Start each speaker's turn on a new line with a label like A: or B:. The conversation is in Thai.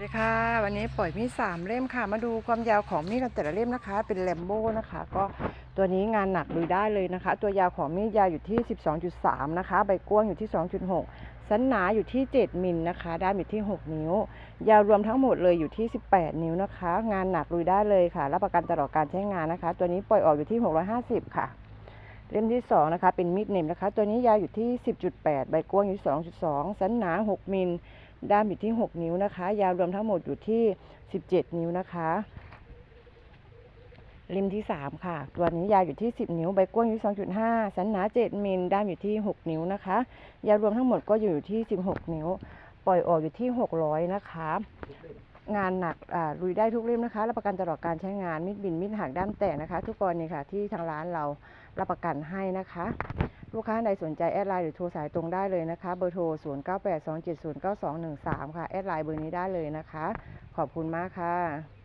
A: สวัสดีค่ะวันนี้ปล่อยมีดสามเล่มค่ะ มาดูความยาวของมีดกันแต่ละเล่มนะคะ เป็นแลมโบ้นะคะ ก็ตัวนี้งานหนักลุยได้เลยนะคะ ตัวยาวของมีดยาวอยู่ที่ 12.3 นะคะ ใบกว้างอยู่ที่ 2.6 สันหนาอยู่ที่ 7 มิลนะคะด้ามอยู่ที่ 6 นิ้ว ยาวรวมทั้งหมดเลยอยู่ที่ 18 นิ้วนะคะ งานหนักลุยได้เลยค่ะ รับประกันตลอดการใช้งานนะคะ ตัวนี้ปล่อยออกอยู่ที่ 650 ค่ะ เล่มที่สองนะคะเป็นมีดเน็บนะคะ ตัวนี้ยาวอยู่ที่ 10.8 ใบกว้างอยู่ 2.2 สันหนา 6 มิล ด้ามอยู่ที่ 6 นิ้วนะคะ ยาวรวมทั้งหมดอยู่ที่ 17 นิ้วนะคะริมที่ 3 ค่ะ ตัวนี้ยาวอยู่ที่ 10 นิ้ว ใบกว้างอยู่ 2.5 สันหนา 7 มิล ด้ามอยู่ที่ 6 นิ้วนะคะ ยาวรวมทั้งหมดก็อยู่ที่ 16 นิ้ว ปล่อยออกอยู่ที่ 600 นะคะ งานหนักลุยได้ทุกเล่มนะคะ รับประกันตลอดการใช้งาน มิดบิน มิดหักด้ามแตกนะคะ ทุกกรณีค่ะที่ทางร้านเรา รับประกันให้นะคะ ลูกค้าใดสนใจแอดไลน์หรือโทรสายตรงได้เลยนะคะ เบอร์โทร 0982709213 ค่ะ แอดไลน์เบอร์นี้ได้เลยนะคะ ขอบคุณมากค่ะ